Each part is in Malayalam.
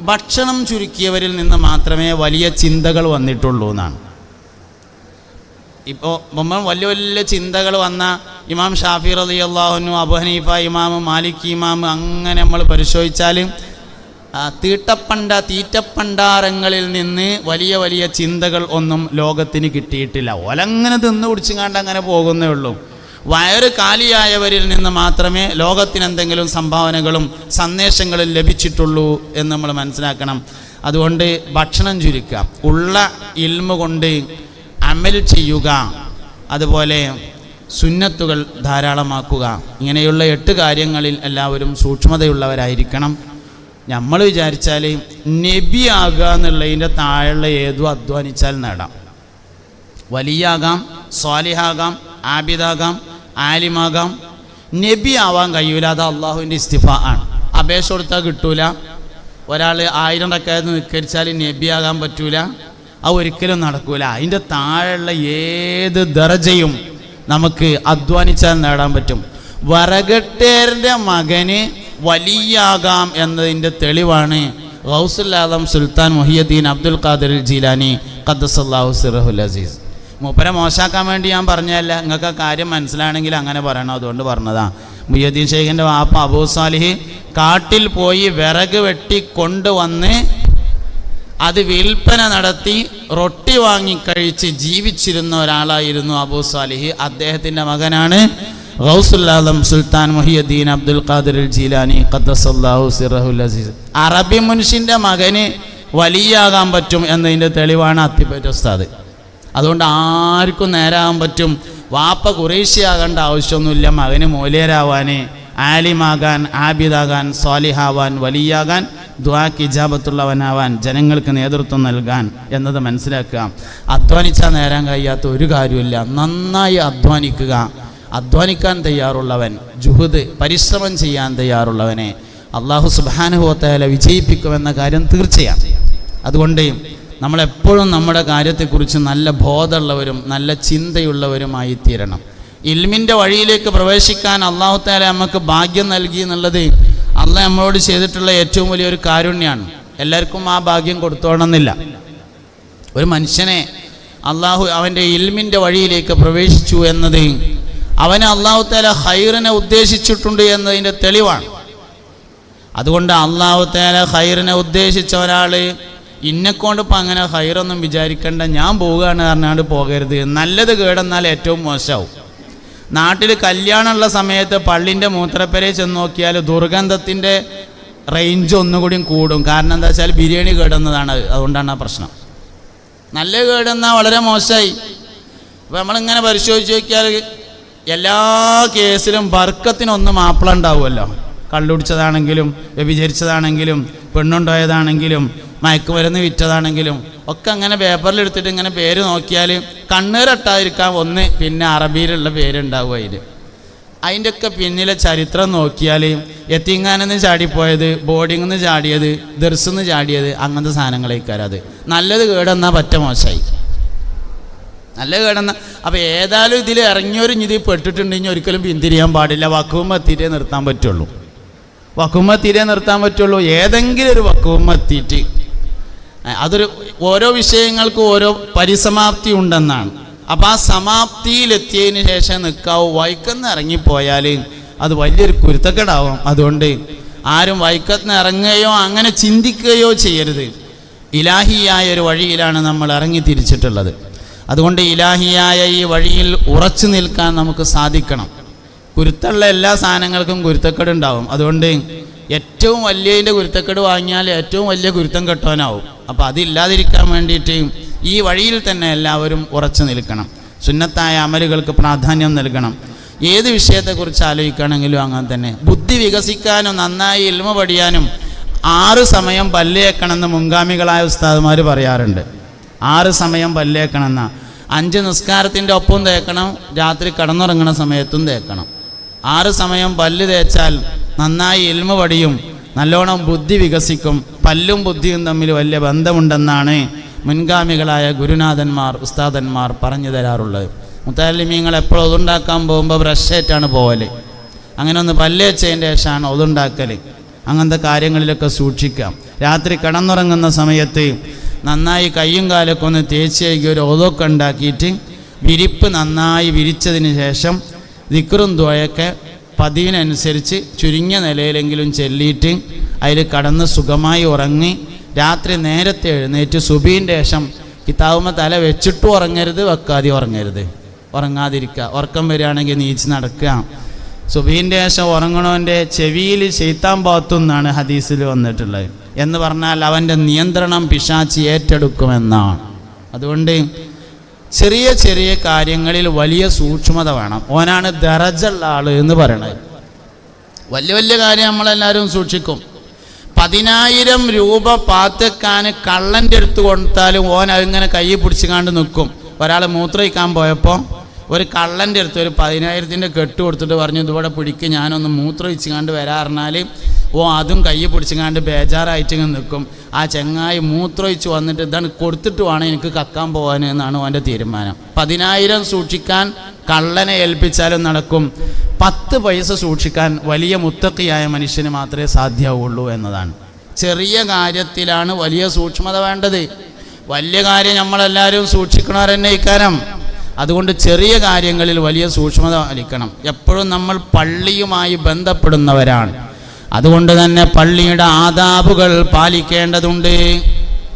ഭക്ഷണം ചുരുക്കിയവരിൽ നിന്ന് മാത്രമേ വലിയ ചിന്തകൾ വന്നിട്ടുള്ളൂ എന്നാണ്. ഇപ്പോൾ മുമ്പ് വലിയ വലിയ ചിന്തകൾ വന്ന ഇമാം ഷാഫി റലി അള്ളാഹുനു അബു ഹനീഫ ഇമാം മാലിക് ഇമാം അങ്ങനെ നമ്മൾ പരിശോധിച്ചാൽ തീട്ടപ്പണ്ട തീറ്റപ്പണ്ടാരങ്ങളിൽ നിന്ന് വലിയ വലിയ ചിന്തകൾ ഒന്നും ലോകത്തിന് കിട്ടിയിട്ടില്ല. ഒലങ്ങനെ തിന്ന് കുടിച്ചുകാണ്ട് അങ്ങനെ പോകുന്നേ ഉള്ളൂ. വയറ് കാലിയായവരിൽ നിന്ന് മാത്രമേ ലോകത്തിനെന്തെങ്കിലും സംഭാവനകളും സന്ദേശങ്ങളും ലഭിച്ചിട്ടുള്ളൂ എന്ന് നമ്മൾ മനസ്സിലാക്കണം. അതുകൊണ്ട് ഭക്ഷണം ചുരുക്കുക. ഉള്ള ഇൽമ കൊണ്ട് അമൽ ചെയ്യുക. അതുപോലെ സുന്നത്തുകൾ ധാരാളമാക്കുക. ഇങ്ങനെയുള്ള എട്ട് കാര്യങ്ങളിൽ എല്ലാവരും സൂക്ഷ്മതയുള്ളവരായിരിക്കണം. നമ്മൾ വിചാരിച്ചാൽ നബിയാകുക എന്നുള്ളതിന്റെ താഴെയുള്ള ഏതോ അധ്വാനിച്ചാൽ നേടാം. വലിയാകാം സ്വാലിഹാകാം ആബിദാകാം ആലിമാകാം. നബി ആവാൻ കഴിയൂല. അത് അള്ളാഹുവിന്റെ ഇസ്തിഫ ആണ്. അപേക്ഷ കൊടുത്താൽ കിട്ടൂല. ഒരാൾ ആയിരം റക്കായത്ത് നിൽക്കരിച്ചാൽ നബിയാകാൻ പറ്റൂല. അത് ഒരിക്കലും നടക്കൂല. അതിന്റെ താഴെയുള്ള ഏത് ദർജയും നമുക്ക് അധ്വാനിച്ചാൽ നേടാൻ പറ്റും. വറകട്ടേറിന്റെ മകന് വലിയാകാം എന്നതിന്റെ തെളിവാണ് ഹൗസുല്ലാദം സുൽത്താൻ മുഹിയദ്ദീൻ അബ്ദുൽ ഖാദിർ ജീലാനി. ഖദ്സല്ലാഹു സിറഹുൽ അസീസ്. മൂപ്പരെ മോശാക്കാൻ വേണ്ടി ഞാൻ പറഞ്ഞതല്ല. നിങ്ങൾക്ക് കാര്യം മനസ്സിലാണെങ്കിൽ അങ്ങനെ പറയണം. അതുകൊണ്ട് പറഞ്ഞതാ. മുയ്യദ്ദീൻ ഷെയ്ഖിന്റെ വാപ്പ അബൂ സാലിഹ് കാട്ടിൽ പോയി വിറക് വെട്ടി കൊണ്ടുവന്ന് അത് വിൽപ്പന നടത്തി റൊട്ടി വാങ്ങിക്കഴിച്ച് ജീവിച്ചിരുന്ന ഒരാളായിരുന്നു അബൂ സാലിഹ്. അദ്ദേഹത്തിന്റെ മകനാണ് ഗൗസുല്ലാദം സുൽത്താൻ മുഹിയുദ്ദീൻ അബ്ദുൽ ഖാദിർ ജീലാനി. ഖദ്ദസല്ലാഹു സിറഹുൽ അസീസ്. അറബി മുൻഷിന്റെ മകന് വലിയാകാൻ പറ്റും എന്നതിന്റെ തെളിവാണ് അത്തിപ്പറ്റ ഉസ്താദ്. അതുകൊണ്ട് ആർക്കും നേരാകാൻ പറ്റും. വാപ്പ കുറേശ്ശിയാകേണ്ട ആവശ്യമൊന്നുമില്ല. മകന് മൂലേരാവാൻ ആലിമാകാൻ ആബിദാകാൻ സ്വാലിഹാവാൻ വലിയാകാൻ ദ്വാക്ക് ഇജാബത്തുള്ളവനാവാൻ ജനങ്ങൾക്ക് നേതൃത്വം നൽകാൻ എന്നത് മനസ്സിലാക്കുക. അധ്വാനിച്ചാൽ നേരാൻ കഴിയാത്ത ഒരു കാര്യമില്ല നന്നായി അധ്വാനിക്കുക. അധ്വാനിക്കാൻ തയ്യാറുള്ളവൻ ജുഹുദ് പരിശ്രമം ചെയ്യാൻ തയ്യാറുള്ളവനെ. അള്ളാഹു സുബാനുഭവത്തേല വിജയിപ്പിക്കുമെന്ന കാര്യം തീർച്ചയാണ് അതുകൊണ്ട് നമ്മളെപ്പോഴും നമ്മുടെ കാര്യത്തെക്കുറിച്ച് നല്ല ബോധമുള്ളവരും നല്ല ചിന്തയുള്ളവരുമായി തീരണം ഇൽമിന്റെ വഴിയിലേക്ക് പ്രവേശിക്കാൻ അള്ളാഹു താല നമുക്ക് ഭാഗ്യം നൽകി എന്നുള്ളത് അള്ളാഹ് നമ്മളോട് ചെയ്തിട്ടുള്ള ഏറ്റവും വലിയൊരു കാരുണ്യമാണ് എല്ലാവർക്കും ആ ഭാഗ്യം കൊടുത്തോണമെന്നില്ല. ഒരു മനുഷ്യനെ അള്ളാഹു അവന്റെ ഇൽമിന്റെ വഴിയിലേക്ക് പ്രവേശിച്ചു എന്നത് അവനെ അള്ളാഹു താല ഹൈറിനെ ഉദ്ദേശിച്ചിട്ടുണ്ട് എന്നതിന്റെ തെളിവാണ്. അതുകൊണ്ട് അള്ളാഹു താല ഹൈറിനെ ഉദ്ദേശിച്ച ഒരാൾ ഇന്നെക്കൊണ്ട് ഇപ്പം അങ്ങനെ ഹൈറൊന്നും വിചാരിക്കേണ്ട. ഞാൻ പോവുകയാണ് പറഞ്ഞാണ്ട് പോകരുത്. നല്ലത് കേടെന്നാൽ ഏറ്റവും മോശമാവും നാട്ടിൽ കല്യാണമുള്ള സമയത്ത് പള്ളിന്റെ മൂത്രപ്പരയിൽ ചെന്ന് നോക്കിയാൽ ദുർഗന്ധത്തിന്റെ റേഞ്ച് ഒന്നുകൂടിയും കൂടും. കാരണം എന്താ വെച്ചാൽ ബിരിയാണി കേടുന്നതാണ്. അതുകൊണ്ടാണ് ആ പ്രശ്നം. നല്ല കേടെന്നാൽ വളരെ മോശമായി അപ്പോൾ നമ്മളിങ്ങനെ പരിശോധിച്ച് നോക്കിയാൽ എല്ലാ കേസിലും ബർക്കത്തിനൊന്ന് മാപ്പിള ഉണ്ടാവുമല്ലോ. കള്ളുടിച്ചതാണെങ്കിലും വ്യഭിചരിച്ചതാണെങ്കിലും പെണ്ണുണ്ടായതാണെങ്കിലും മയക്കുമരുന്ന് വിറ്റതാണെങ്കിലും ഒക്കെ അങ്ങനെ പേപ്പറിലെടുത്തിട്ട് ഇങ്ങനെ പേര് നോക്കിയാൽ കണ്ണീരട്ടാതിരിക്കാൻ ഒന്ന് പിന്നെ അറബിയിലുള്ള പേരുണ്ടാവും അതിൽ അതിന്റെയൊക്കെ പിന്നിലെ ചരിത്രം നോക്കിയാൽ എത്തിങ്ങാനെന്ന് ചാടിപ്പോയത് ബോർഡിംഗ് നിന്ന് ചാടിയത് ദർസ്ന്ന് ചാടിയത് അങ്ങനത്തെ സാധനങ്ങളേക്കാരം അത്. നല്ലത് കേടെന്നാൽ പറ്റ മോശമായി നല്ല കേടെന്ന. അപ്പോൾ ഏതായാലും ഇതിൽ ഇറങ്ങിയൊരു ഇതിൽ പെട്ടിട്ടുണ്ടെങ്കിൽ ഒരിക്കലും പിന്തിരിയാൻ പാടില്ല. വക്കുവും എത്തിയിട്ടേ നിർത്താൻ പറ്റുള്ളൂ. വക്കുവും നിർത്താൻ പറ്റുള്ളൂ. ഏതെങ്കിലും ഒരു വക്കുവും എത്തിയിട്ട്. അതൊരു ഓരോ വിഷയങ്ങൾക്കും ഓരോ പരിസമാപ്തി ഉണ്ടെന്നാണ്. അപ്പം ആ സമാപ്തിയിലെത്തിയതിന് ശേഷം നിൽക്കാവൂ വൈക്കന്ന് ഇറങ്ങിപ്പോയാൽ അത് വലിയൊരു കുരുത്തക്കേടാവും. അതുകൊണ്ട് ആരും വൈക്കത്തിന് ഇറങ്ങുകയോ അങ്ങനെ ചിന്തിക്കുകയോ ചെയ്യരുത്. ഇലാഹിയായ ഒരു വഴിയിലാണ് നമ്മൾ ഇറങ്ങി തിരിച്ചിട്ടുള്ളത്. അതുകൊണ്ട് ഇലാഹിയായ ഈ വഴിയിൽ ഉറച്ചു നിൽക്കാൻ നമുക്ക് സാധിക്കണം. കുരുത്തുള്ള എല്ലാ സാധനങ്ങൾക്കും കുരുത്തക്കേട് ഉണ്ടാവും. അതുകൊണ്ട് ഏറ്റവും വലിയതിന്റെ കുരുത്തക്കേട് വാങ്ങിയാൽ ഏറ്റവും വലിയ കുരുത്തം കെട്ടവനാവും. അപ്പോൾ അതില്ലാതിരിക്കാൻ വേണ്ടിയിട്ട് ഈ വഴിയിൽ തന്നെ എല്ലാവരും ഉറച്ചു നിൽക്കണം. സുന്നത്തായ അമലുകൾക്ക് പ്രാധാന്യം നൽകണം. ഏത് വിഷയത്തെക്കുറിച്ച് ആലോചിക്കുകയാണെങ്കിലും അങ്ങനെ തന്നെ. ബുദ്ധി വികസിക്കാനും നന്നായി ഇൽമ പഠിയാനും ആറ് സമയം പല്ലേക്കണമെന്ന് മുൻഗാമികളായ ഉസ്താദുമാർ പറയാറുണ്ട്. ആറ് സമയം പല്ലേക്കണമെന്ന അഞ്ച് നിസ്കാരത്തിന്റെ ഒപ്പം തേക്കണം. രാത്രി കടന്നുറങ്ങുന്ന സമയത്തും തേക്കണം. ആറ് സമയം പല്ല് തേച്ചാൽ നന്നായി എൽമ പടിയും നല്ലോണം ബുദ്ധി വികസിക്കും പല്ലും ബുദ്ധിയും തമ്മിൽ വലിയ ബന്ധമുണ്ടെന്നാണ് മുൻഗാമികളായ ഗുരുനാഥന്മാർ ഉസ്താദന്മാർ പറഞ്ഞു തരാറുള്ളത്. മുത്താലിമീങ്ങൾ എപ്പോഴും ഒതുണ്ടാക്കാൻ പോകുമ്പോൾ ബ്രഷേറ്റാണ് പോവൽ അങ്ങനെ ഒന്ന് പല്ല് വെച്ചതിന്റെ ശേഷമാണ് ഒതുണ്ടാക്കൽ അങ്ങനത്തെ കാര്യങ്ങളിലൊക്കെ സൂക്ഷിക്കാം രാത്രി കിടന്നുറങ്ങുന്ന സമയത്ത് നന്നായി കയ്യും കാലൊക്കെ ഒന്ന് തേച്ച് ഒരു ഓതൊക്കെ ഉണ്ടാക്കിയിട്ട് വിരിപ്പ് നന്നായി വിരിച്ചതിന് ശേഷം ദിക്റും ദ്വയൊക്കെ പതിവിനനുസരിച്ച് ചുരുങ്ങിയ നിലയിലെങ്കിലും ചെല്ലിയിട്ട് അതിൽ കടന്ന് സുഖമായി ഉറങ്ങി രാത്രി നേരത്തെ എഴുന്നേറ്റ് സുബീന്റെ ശേഷം കിതാവുമ്മ തല വെച്ചിട്ടും ഉറങ്ങരുത് വെക്കാതെ ഉറങ്ങരുത്. ഉറങ്ങാതിരിക്കുക. ഉറക്കം വരികയാണെങ്കിൽ നീച്ച് നടക്കുക. സുബീന്റെ ശേഷം ഉറങ്ങണവന്റെ ചെവിയിൽ ചെയ്ത്താൻ പാത്തുന്നാണ് ഹദീസിൽ വന്നിട്ടുള്ളത്. എന്ന് പറഞ്ഞാൽ അവന്റെ നിയന്ത്രണം പിശാച്ചി ഏറ്റെടുക്കുമെന്നാണ്. അതുകൊണ്ട് ചെറിയ ചെറിയ കാര്യങ്ങളിൽ വലിയ സൂക്ഷ്മത വേണം. ഓനാണ് ദറജുള്ള ആൾ എന്ന് പറയണത്. വലിയ വലിയ കാര്യം നമ്മളെല്ലാവരും സൂക്ഷിക്കും. പതിനായിരം രൂപ പാത്തക്കാൻ കള്ളന്റെ അടുത്ത് കൊടുത്താലും ഓൻ അതിങ്ങനെ കൈ പിടിച്ചുകാണ്ട് നിൽക്കും ഒരാൾ മൂത്രയിക്കാൻ പോയപ്പോൾ ഒരു കള്ളന്റെ അടുത്ത് ഒരു പതിനായിരത്തിന്റെ കെട്ട് കൊടുത്തിട്ട് പറഞ്ഞു ഇതുപോലെ പിടിക്ക് ഞാനൊന്ന് മൂത്രയിച്ചുകാണ്ട് വരാറിഞ്ഞാൽ ഓ അതും കൈ പിടിച്ചങ്ങാണ്ട് ബേജാറായിട്ട് ഇങ്ങനെ നിൽക്കും ആ ചെങ്ങായി മൂത്രമൊഴിച്ച് വന്നിട്ട് ഇതാണ് കൊടുത്തിട്ട് വേണം എനിക്ക് കക്കാൻ പോകാൻ എന്നാണ് ഓന്റെ തീരുമാനം. പതിനായിരം സൂക്ഷിക്കാൻ കള്ളനെ ഏൽപ്പിച്ചാലും നടക്കും. പത്ത് പൈസ സൂക്ഷിക്കാൻ വലിയ മുത്തക്കിയായ മനുഷ്യന് മാത്രമേ സാധ്യമാവുള്ളൂ എന്നതാണ്. ചെറിയ കാര്യത്തിലാണ് വലിയ സൂക്ഷ്മത വേണ്ടത്. വലിയ കാര്യം നമ്മളെല്ലാവരും സൂക്ഷിക്കണവർ തന്നെ ഇക്കാരം അതുകൊണ്ട് ചെറിയ കാര്യങ്ങളിൽ വലിയ സൂക്ഷ്മത പാലിക്കണം. എപ്പോഴും നമ്മൾ പള്ളിയുമായി ബന്ധപ്പെടുന്നവരാണ്. അതുകൊണ്ട് തന്നെ പള്ളിയുടെ ആദാബുകൾ പാലിക്കേണ്ടതുണ്ട്.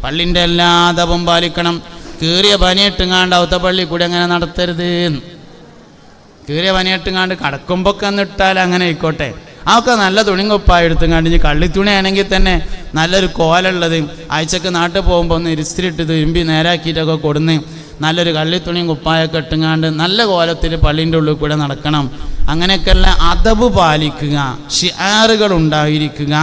പള്ളിന്റെ എല്ലാ ആദാബും പാലിക്കണം. കീറിയ പനിയിട്ടുങ്ങാണ്ട് അവത്ത പള്ളി കൂടി അങ്ങനെ നടത്തരുത്. കീറിയ പനിയിട്ടുങ്ങാണ്ട് കടക്കുമ്പോൾ ഇട്ടാൽ അങ്ങനെ ആയിക്കോട്ടെ. അതൊക്കെ നല്ല തുണി കുപ്പായ എടുത്തുങ്ങാണ്ട് ഇനി കള്ളിത്തുണി ആണെങ്കിൽ തന്നെ നല്ലൊരു കോലുള്ളത്. ആഴ്ചക്ക് നാട്ടിൽ പോകുമ്പോൾ ഒന്ന് ഇരിസ്തിരിട്ട് തിരുമ്പി നേരാക്കിയിട്ടൊക്കെ കൊടുന്ന് നല്ലൊരു കള്ളിത്തുണിയും കുപ്പായൊക്കെ ഇട്ടുങ്ങാണ്ട് നല്ല കോലത്തിൽ പള്ളീന്റെ ഉള്ളിൽ കൂടെ നടക്കണം. അങ്ങനെയൊക്കെയുള്ള അതവ് പാലിക്കുക. ഷിയാറുകൾ ഉണ്ടായിരിക്കുക.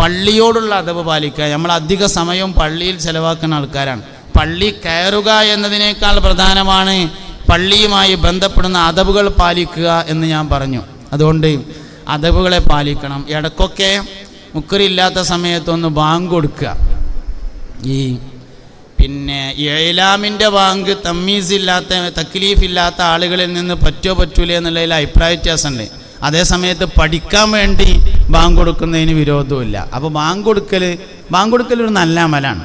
പള്ളിയോടുള്ള അതവ് പാലിക്കുക. നമ്മൾ അധിക സമയവും പള്ളിയിൽ ചെലവാക്കുന്ന ആൾക്കാരാണ്. പള്ളി കയറുക എന്നതിനേക്കാൾ പ്രധാനമാണ് പള്ളിയുമായി ബന്ധപ്പെടുന്ന അതവുകൾ പാലിക്കുക എന്ന് ഞാൻ പറഞ്ഞു. അതുകൊണ്ട് അതവുകളെ പാലിക്കണം. ഇടയ്ക്കൊക്കെ മുക്കറില്ലാത്ത സമയത്തൊന്ന് ബാങ്ക് കൊടുക്കുക. ഈ പിന്നെ ഏലാമിന്റെ ബാങ്ക് തമ്മീസില്ലാത്ത തക്ലീഫില്ലാത്ത ആളുകളിൽ നിന്ന് പറ്റോ പറ്റൂല എന്നുള്ളതിൽ അഭിപ്രായ വ്യത്യാസമുണ്ട്. അതേസമയത്ത് പഠിക്കാൻ വേണ്ടി ബാങ്ക് കൊടുക്കുന്നതിന് വിരോധമില്ല അപ്പോൾ ബാങ്ക് കൊടുക്കൽ ബാങ്ക് കൊടുക്കൽ ഒരു നല്ല അമലാണ്.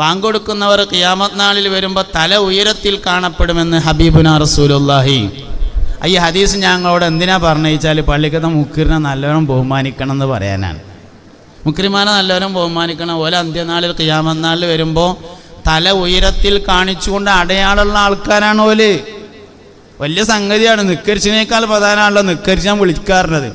ബാങ്ക് കൊടുക്കുന്നവർ ക്യാമത് നാളിൽ വരുമ്പോൾ തല ഉയരത്തിൽ കാണപ്പെടുമെന്ന് ഹബീബുന റസൂലുല്ലാഹി ഈ ഹദീസ് ഞങ്ങളോട് എന്തിനാ പറഞ്ഞു വെച്ചാൽ പള്ളിക്കത്തെ മുക്കിറിനെ നല്ലവണ്ണം ബഹുമാനിക്കണം എന്ന് പറയാനാണ്. മുക്രിമാനെ നല്ലവരും ബഹുമാനിക്കണം. ഓല അന്ത്യനാളിൽ ഖിയാമത്ത് വരുമ്പോൾ തല ഉയരത്തിൽ കാണിച്ചുകൊണ്ട് അടയാളമുള്ള ആൾക്കാരാണ് ഓൽ. വലിയ സംഗതിയാണ്. നിക്കരിച്ചിനേക്കാൾ പ്രധാനമാണല്ലോ നിക്കരിച്ച് ഞാൻ വിളിക്കാറുള്ളത്.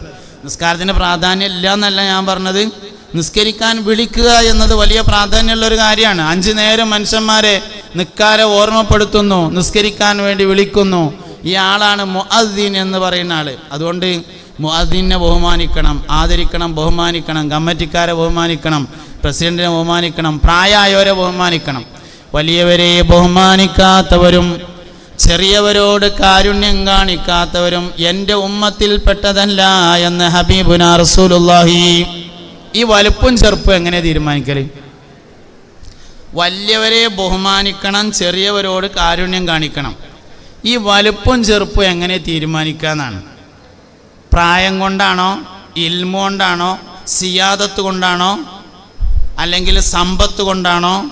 നിസ്കാരത്തിന് പ്രാധാന്യം ഇല്ല എന്നല്ല ഞാൻ പറഞ്ഞത്. നിസ്കരിക്കാൻ വിളിക്കുക എന്നത് വലിയ പ്രാധാന്യമുള്ള ഒരു കാര്യമാണ്. അഞ്ചു നേരം മനുഷ്യന്മാരെ നിക്കാരെ ഓർമ്മപ്പെടുത്തുന്നു നിസ്കരിക്കാൻ വേണ്ടി വിളിക്കുന്നു. ഈ ആളാണ് മൊഅദ്ദീൻ എന്ന് പറയുന്ന ആൾ. അതുകൊണ്ട് മുഅദ്ദീനെ ബഹുമാനിക്കണം ആദരിക്കണം ബഹുമാനിക്കണം കമ്മിറ്റിക്കാരെ ബഹുമാനിക്കണം പ്രസിഡന്റിനെ ബഹുമാനിക്കണം പ്രായമായവരെ ബഹുമാനിക്കണം. വലിയവരെ ബഹുമാനിക്കാത്തവരും ചെറിയവരോട് കാരുണ്യം കാണിക്കാത്തവരും എന്റെ ഉമ്മത്തിൽപ്പെട്ടതല്ല എന്ന് ഹബീബുന റസൂലുള്ളാഹി. ഈ വലുപ്പും ചെറുപ്പും എങ്ങനെ തീരുമാനിക്കൽ? വലിയവരെ ബഹുമാനിക്കണം ചെറിയവരോട് കാരുണ്യം കാണിക്കണം. ഈ വലുപ്പും ചെറുപ്പും എങ്ങനെ തീരുമാനിക്കാന്നാണ്. പ്രായം കൊണ്ടാണോ ഇൽമ കൊണ്ടാണോ സിയാദത്ത് കൊണ്ടാണോ അല്ലെങ്കിൽ സമ്പത്ത് കൊണ്ടാണോ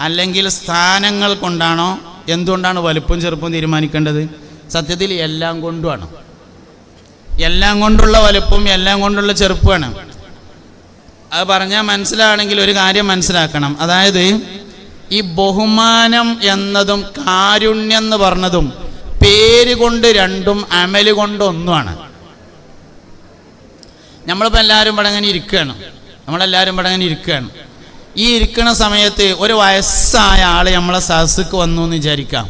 അല്ലെങ്കിൽ സ്ഥാനങ്ങൾ കൊണ്ടാണോ എന്തുകൊണ്ടാണ് വലുപ്പം ചെറുപ്പം തീരുമാനിക്കേണ്ടത്? സത്യത്തിൽ എല്ലാം കൊണ്ടുമാണ്. എല്ലാം കൊണ്ടുള്ള വലുപ്പം എല്ലാം കൊണ്ടുള്ള ചെറുപ്പമാണ്. അത് പറഞ്ഞാൽ മനസ്സിലാണെങ്കിൽ ഒരു കാര്യം മനസ്സിലാക്കണം. അതായത് ഈ ബഹുമാനം എന്നതും കാരുണ്യം എന്ന് പറഞ്ഞതും പേര് കൊണ്ട് രണ്ടും അമൽ കൊണ്ട് ഒന്നുമാണ്. നമ്മളിപ്പോൾ എല്ലാവരും ഇവിടെ അങ്ങനെ ഇരിക്കുകയാണ്. നമ്മളെല്ലാവരും ഇവിടെ അങ്ങനെ ഇരിക്കുകയാണ്. ഈ ഇരിക്കുന്ന സമയത്ത് ഒരു വയസ്സായ ആൾ നമ്മളെ സഹസ്സുക്ക് വന്നു എന്ന് വിചാരിക്കാം.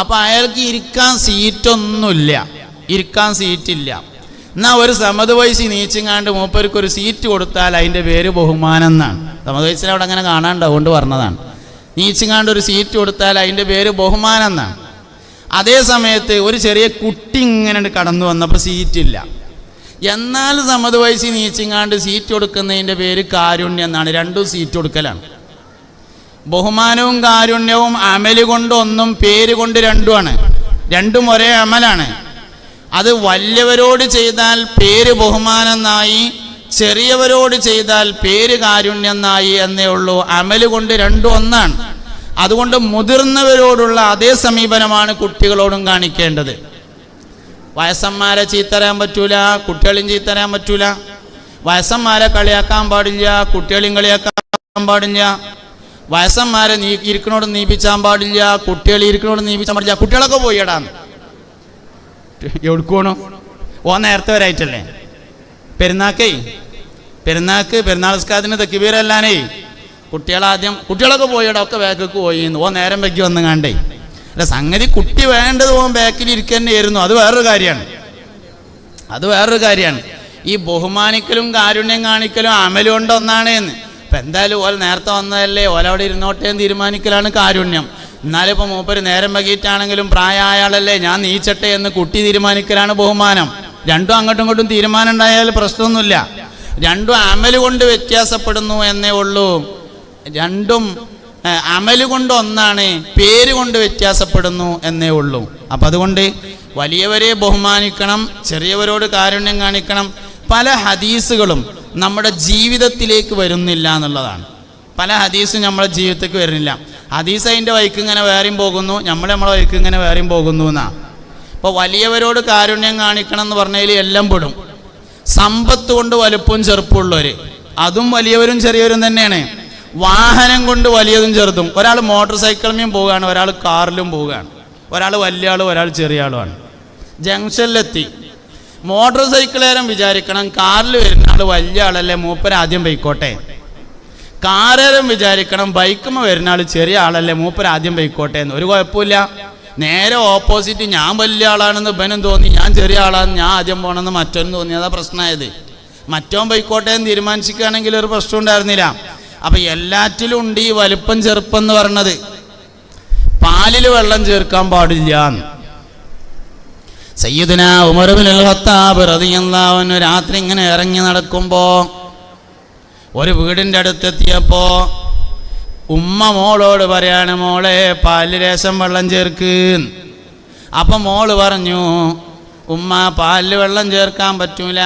അപ്പോൾ അയാൾക്ക് ഇരിക്കാൻ സീറ്റൊന്നുമില്ല. ഇരിക്കാൻ സീറ്റില്ല. എന്നാൽ ഒരു സമത് വയസ്സി നീച്ചിങ്ങാണ്ട് മൂപ്പർക്ക് ഒരു സീറ്റ് കൊടുത്താൽ അതിന്റെ പേര് ബഹുമാനം എന്നാണ്. സമത് വയസ്സിൽ അവിടെ അങ്ങനെ കാണാണ്ട് അതുകൊണ്ട് പറഞ്ഞതാണ്. നീച്ചിങ്ങാണ്ട് ഒരു സീറ്റ് കൊടുത്താൽ അതിന്റെ പേര് ബഹുമാനം എന്നാണ്. അതേ സമയത്ത് ഒരു ചെറിയ കുട്ടി ഇങ്ങനെ കടന്നു വന്നപ്പോൾ സീറ്റില്ല. എന്നാൽ സമ്മത വയസ്സിൽ നീച്ചിങ്ങാണ്ട് സീറ്റ് കൊടുക്കുന്നതിന്റെ പേര് കാരുണ്യം എന്നാണ്. രണ്ടും സീറ്റ് കൊടുക്കലാണ്. ബഹുമാനവും കാരുണ്യവും അമൽ കൊണ്ടൊന്നും പേര് കൊണ്ട് രണ്ടുമാണ്. രണ്ടും ഒരേ അമലാണ്. അത് വലിയവരോട് ചെയ്താൽ പേര് ബഹുമാനം എന്നായി ചെറിയവരോട് ചെയ്താൽ പേര് കാരുണ്യെന്നായി എന്നേ ഉള്ളൂ. അമൽ കൊണ്ട് രണ്ടും ഒന്നാണ്. അതുകൊണ്ട് മുതിർന്നവരോടുള്ള അതേ സമീപനമാണ് കുട്ടികളോടും കാണിക്കേണ്ടത്. വയസ്സന്മാരെ ചീത്തരാൻ പറ്റൂല കുട്ടികളെയും ചീത്തരാൻ പറ്റൂല. വയസ്സന്മാരെ കളിയാക്കാൻ പാടില്ല കുട്ടികളെയും കളിയാക്കാൻ പാടില്ല. വയസ്സന്മാരെ നീ ഇരിക്കണോട് നീപ്പിച്ചാൻ പാടില്ല കുട്ടികളെ ഇരിക്കണോട് നീപ്പിച്ചാൻ പാടില്ല. കുട്ടികളൊക്കെ പോയിടാന്ന് എവിടുക്കോണു ഓ നേരത്തെ വരായിട്ടല്ലേ? പെരുന്നാക്കേ പെരുന്നാക്ക് പെരുന്നാൾ സ്കാദിന് തെക്കിബീരല്ലാനേ കുട്ടികളാദ്യം കുട്ടികളൊക്കെ പോയിടാം ഒക്കെ വേക്കൊക്കെ പോയി. ഓ നേരം വെക്കി വന്നു കണ്ടേ അല്ല സംഗതി കുട്ടി വേണ്ടത് പോകും ബാക്കിൽ ഇരിക്കുന്നതായിരുന്നു അത് വേറൊരു കാര്യമാണ്. അത് വേറൊരു കാര്യമാണ്. ഈ ബഹുമാനിക്കലും കാരുണ്യം കാണിക്കലും അമലും കൊണ്ട് ഒന്നാണ് എന്ന് ഇപ്പം എന്തായാലും ഓല നേരത്തെ വന്നതല്ലേ ഓല അവിടെ ഇരുന്നോട്ടെ എന്ന് തീരുമാനിക്കലാണ് കാരുണ്യം. എന്നാലും ഇപ്പോൾ മൂപ്പര് നേരം വൈകിട്ടാണെങ്കിലും പ്രായമായ ആളല്ലേ ഞാൻ നീച്ചട്ടെ എന്ന് കുട്ടി തീരുമാനിക്കലാണ് ബഹുമാനം. രണ്ടും അങ്ങോട്ടും ഇങ്ങോട്ടും തീരുമാനം ഉണ്ടായാൽ പ്രശ്നമൊന്നുമില്ല. രണ്ടും അമൽ കൊണ്ട് വ്യത്യാസപ്പെടുന്നു എന്നേ ഉള്ളൂ. രണ്ടും അമൽ കൊണ്ട് ഒന്നാണ് പേര് കൊണ്ട് വ്യത്യാസപ്പെടുന്നു എന്നേ ഉള്ളൂ. അപ്പം അതുകൊണ്ട് വലിയവരെ ബഹുമാനിക്കണം ചെറിയവരോട് കാരുണ്യം കാണിക്കണം. പല ഹദീസുകളും നമ്മുടെ ജീവിതത്തിലേക്ക് വരുന്നില്ല എന്നുള്ളതാണ്. പല ഹദീസും നമ്മുടെ ജീവിതത്തേക്ക് വരുന്നില്ല. ഹദീസ് അതിന്റെ വഴിക്ക് ഇങ്ങനെ വേറെയും പോകുന്നു നമ്മൾ നമ്മളെ വഴിക്ക് ഇങ്ങനെ വേറെയും പോകുന്നു എന്നാ. അപ്പോൾ വലിയവരോട് കാരുണ്യം കാണിക്കണം എന്ന് പറഞ്ഞതിൽ എല്ലാം പെടും. സമ്പത്ത് കൊണ്ട് വലുപ്പവും ചെറുപ്പമുള്ളവർ അതും വലിയവരും ചെറിയവരും തന്നെയാണ്. വാഹനം കൊണ്ട് വലിയതും ചെറുതും. ഒരാൾ മോട്ടോർ സൈക്കിളിലും പോവുകയാണ് ഒരാൾ കാറിലും പോവുകയാണ്. ഒരാൾ വലിയ ആളും ഒരാൾ ചെറിയ ആളുമാണ് ജംഗ്ഷനിലെത്തി. മോട്ടോർ സൈക്കിൾ സൈക്കിളേരം വിചാരിക്കണം കാറിൽ വരുന്ന ആൾ വലിയ ആളല്ലേ മൂപ്പര് ആദ്യം പോയിക്കോട്ടെ. കാറേരം വിചാരിക്കണം ബൈക്കുമ്മ വരുന്ന ആൾ ചെറിയ ആളല്ലേ മൂപ്പര് ആദ്യം പോയിക്കോട്ടെ എന്ന്. ഒരു കുഴപ്പമില്ല നേരെ ഓപ്പോസിറ്റ് ഞാൻ വലിയ ആളാണെന്ന് ഇവനും തോന്നി ഞാൻ ചെറിയ ആളാണെന്ന് ഞാൻ ആദ്യം പോകണമെന്ന് മറ്റൊന്നും തോന്നി. അതാ പ്രശ്നമായത്. മറ്റോൻ പോയിക്കോട്ടെ എന്ന് തീരുമാനിച്ചിരിക്കുകയാണെങ്കിൽ ഒരു പ്രശ്നം ഉണ്ടായിരുന്നില്ല. അപ്പം എല്ലാറ്റിലും ഉണ്ട് ഈ വലുപ്പം ചെറുപ്പം എന്ന് പറഞ്ഞത് പാലിൽ വെള്ളം ചേർക്കാൻ പാടില്ല സയ്യിദിന സയ്യിദുന ഉമർ ബിൻ ഖത്താബ് റളിയല്ലാഹു അൻഹു രാത്രി ഇങ്ങനെ ഇറങ്ങി നടക്കുമ്പോൾ ഒരു വീടിന്റെ അടുത്തെത്തിയപ്പോൾ ഉമ്മ മോളോട് പറയാണ് മോളെ പാലിൽ രസം വെള്ളം ചേർക്ക് അപ്പം മോൾ പറഞ്ഞു ഉമ്മ പാലിൽ വെള്ളം ചേർക്കാൻ പറ്റൂല.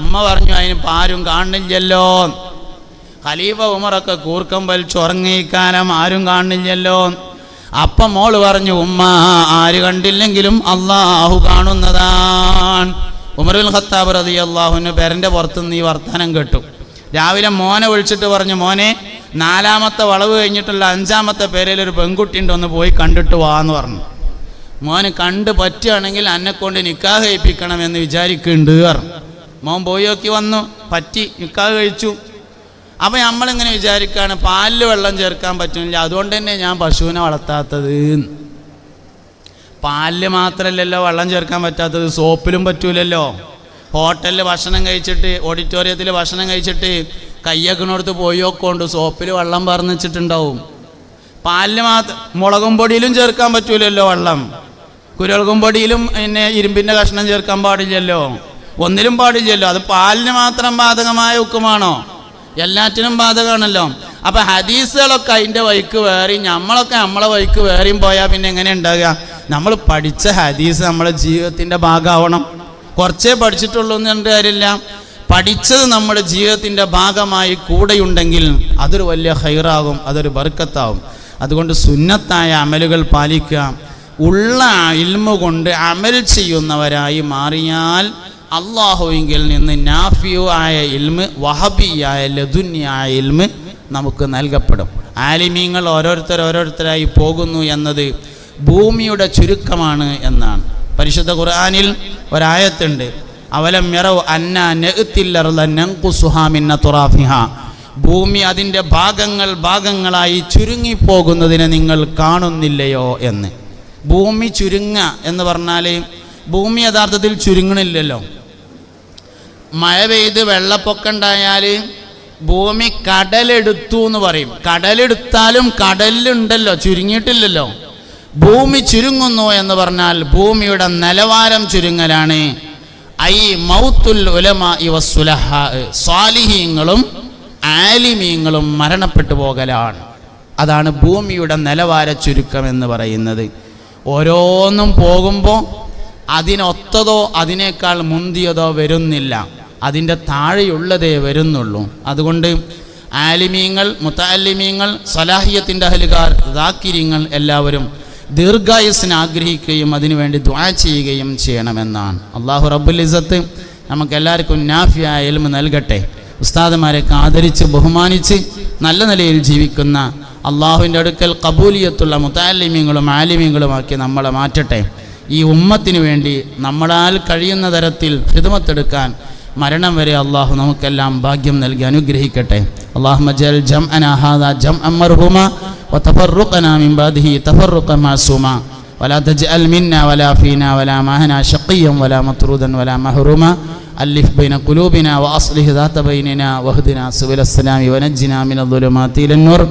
ഉമ്മ പറഞ്ഞു അതിന് പാരും കാണില്ലല്ലോ ഖലീഫ ഉമറൊക്കെ കൂർക്കം വലിച്ചു കാലം ആരും കാണില്ലല്ലോ. അപ്പം മോൾ പറഞ്ഞു ഉമ്മ ആര് കണ്ടില്ലെങ്കിലും അള്ളാഹു കാണുന്നതാണ്. ഉമറുൽ ഖത്താബ് റതി അള്ളാഹുവിന് പേരന്റെ പുറത്തുനിന്ന് ഈ വർത്തമാനം കേട്ടു. രാവിലെ മോനെ വിളിച്ചിട്ട് പറഞ്ഞു മോനെ നാലാമത്തെ വളവ് കഴിഞ്ഞിട്ടുള്ള അഞ്ചാമത്തെ പേരിൽ ഒരു പെൺകുട്ടി ഉണ്ട് ഒന്ന് പോയി കണ്ടിട്ട് വാ എന്ന് പറഞ്ഞു. മോന് കണ്ട് പറ്റുകയാണെങ്കിൽ എന്നെ കൊണ്ട് നിക്കാഹ് കഴിപ്പിക്കണം എന്ന് വിചാരിക്കുന്നുണ്ട് പറഞ്ഞു. മോൻ പോയി നോക്കി വന്നു പറ്റി നിക്കാഹ് കഴിച്ചു. അപ്പം നമ്മളിങ്ങനെ വിചാരിക്കുകയാണ് പാലിൽ വെള്ളം ചേർക്കാൻ പറ്റുന്നില്ല. അതുകൊണ്ട് തന്നെ ഞാൻ പശുവിനെ വളർത്താത്തത്. പാലിൽ മാത്രമല്ലല്ലോ വെള്ളം ചേർക്കാൻ പറ്റാത്തത്. സോപ്പിലും പറ്റൂലല്ലോ. ഹോട്ടലിൽ ഭക്ഷണം കഴിച്ചിട്ട് ഓഡിറ്റോറിയത്തിൽ ഭക്ഷണം കഴിച്ചിട്ട് കയ്യക്കിനോടത്ത് ഉണ്ട്. സോപ്പിൽ വെള്ളം പറഞ്ഞിട്ടുണ്ടാവും പാലിൽ മാത്രം മുളകും പൊടിയിലും ചേർക്കാൻ പറ്റൂലല്ലോ വെള്ളം. കുരുളകും പൊടിയിലും പിന്നെ ഇരുമ്പിന്റെ കഷ്ണം ചേർക്കാൻ പാടില്ലല്ലോ. ഒന്നിലും പാടില്ലല്ലോ. അത് പാലിന് മാത്രം ബാധകമായ ഉക്കുമാണോ എല്ലാറ്റിനും ബാധകമാണല്ലോ. അപ്പൊ ഹദീസുകളൊക്കെ അതിന്റെ വഴിക്ക് വേറി നമ്മളൊക്കെ നമ്മളെ വഴിക്ക് വേറെയും പോയാൽ പിന്നെ എങ്ങനെ ഉണ്ടാകുക നമ്മൾ പഠിച്ച ഹദീസ് നമ്മളെ ജീവിതത്തിന്റെ ഭാഗമാവണം. കുറച്ചേ പഠിച്ചിട്ടുള്ളൂ എന്ന് പറഞ്ഞിട്ട് കാര്യമില്ല. പഠിച്ചത് നമ്മുടെ ജീവിതത്തിന്റെ ഭാഗമായി കൂടെയുണ്ടെങ്കിൽ അതൊരു വലിയ ഹൈറാകും അതൊരു ബർക്കത്താവും. അതുകൊണ്ട് സുന്നത്തായ അമലുകൾ പാലിക്കുക. ഉള്ള ഇൽമ കൊണ്ട് അമൽ ചെയ്യുന്നവരായി മാറിയാൽ അള്ളാഹുവിങ്കിൽ നിന്ന് നാഫിയോ ആയ ഇൽമ് വഹബിയായ ലതുന്യായ ഇൽമ് നമുക്ക് നൽകപ്പെടും. ആലിമീങ്ങൾ ഓരോരുത്തർ ഓരോരുത്തരായി പോകുന്നു എന്നത് ഭൂമിയുടെ ചുരുക്കമാണ് എന്നാണ്. പരിശുദ്ധ ഖുർആാനിൽ ഒരായത്തുണ്ട്. അവലം യറവ് അന്ന നെഹ്ത്തില്ലറുമിന്ന തുറാഫിഹ. ഭൂമി അതിന്റെ ഭാഗങ്ങൾ ഭാഗങ്ങളായി ചുരുങ്ങിപ്പോകുന്നതിനെ നിങ്ങൾ കാണുന്നില്ലയോ എന്ന്. ഭൂമി ചുരുങ്ങ എന്ന് പറഞ്ഞാൽ ഭൂമി യഥാർത്ഥത്തിൽ ചുരുങ്ങണില്ലല്ലോ. മഴ പെയ്ത് വെള്ളപ്പൊക്കം ഉണ്ടായാൽ ഭൂമി കടലെടുത്തു എന്ന് പറയും. കടലെടുത്താലും കടലിലുണ്ടല്ലോ ചുരുങ്ങിയിട്ടില്ലല്ലോ. ഭൂമി ചുരുങ്ങുന്നു എന്ന് പറഞ്ഞാൽ ഭൂമിയുടെ നിലവാരം ചുരുങ്ങലാണ്. ഐ മൗത്തുൽ ഉലമ ഇവ സുലഹ സ്വാലിഹീങ്ങളും ആലിമീങ്ങളും മരണപ്പെട്ടു പോകലാണ്. അതാണ് ഭൂമിയുടെ നിലവാര ചുരുക്കം എന്ന് പറയുന്നത്. ഓരോന്നും പോകുമ്പോൾ അതിനൊത്തതോ അതിനേക്കാൾ മുന്തിയതോ വരുന്നില്ല. അതിന്റെ താഴെയുള്ളതേ വരുന്നുള്ളൂ. അതുകൊണ്ട് ആലിമീങ്ങൾ മുത്താലിമീങ്ങൾ സലാഹിയത്തിന്റെ അഹലുകാർ ദാക്കിരിങ്ങൾ എല്ലാവരും ദീർഘായുസിന് ആഗ്രഹിക്കുകയും അതിനുവേണ്ടി ദ്വാ ചെയ്യുകയും ചെയ്യണമെന്നാണ്. അള്ളാഹു റബ്ബുൽ ഇസത്ത് നമുക്കെല്ലാവർക്കും നാഫിയായ എൽമ നൽകട്ടെ. ഉസ്താദുമാരെയൊക്കെ ആദരിച്ച് ബഹുമാനിച്ച് നല്ല നിലയിൽ ജീവിക്കുന്ന അള്ളാഹുവിന്റെ അടുക്കൽ കബൂലിയത്തുള്ള മുത്താലിമീങ്ങളും ആലിമീങ്ങളുമാക്കി നമ്മളെ മാറ്റട്ടെ. ഈ ഉമ്മത്തിനു വേണ്ടി നമ്മളാൽ കഴിയുന്ന തരത്തിൽ ഹിദമത്തെടുക്കാൻ മരണം വരെ അള്ളാഹു നമുക്കെല്ലാം ഭാഗ്യം നൽകി അനുഗ്രഹിക്കട്ടെ അള്ളാഹു മജൽ ജം അനാഹാദ ജം അമ്മർഹുമ وتفرقنا من بعده تفرقا معصوما ولا تجعل منا ولا فينا ولا معنا شقيا ولا مطرودا ولا محروما ألف بين قلوبنا وأصلح ذات بيننا واهدنا سبل السلام ونجنا من الظلمات إلى النور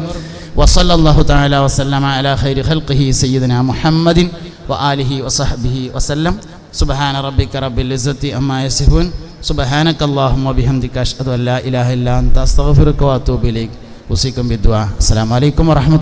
وصلى الله تعالى وسلم على خير خلقه سيدنا محمد وآله وصحبه وسلم. سبحان ربك رب العزة أما يصفون. سبحانك اللهم وبحمدك أشهد أن لا إله إلا أنت أستغفرك وأتوب إليك. أوصيكم بالدعاء. السلام عليكم ورحمة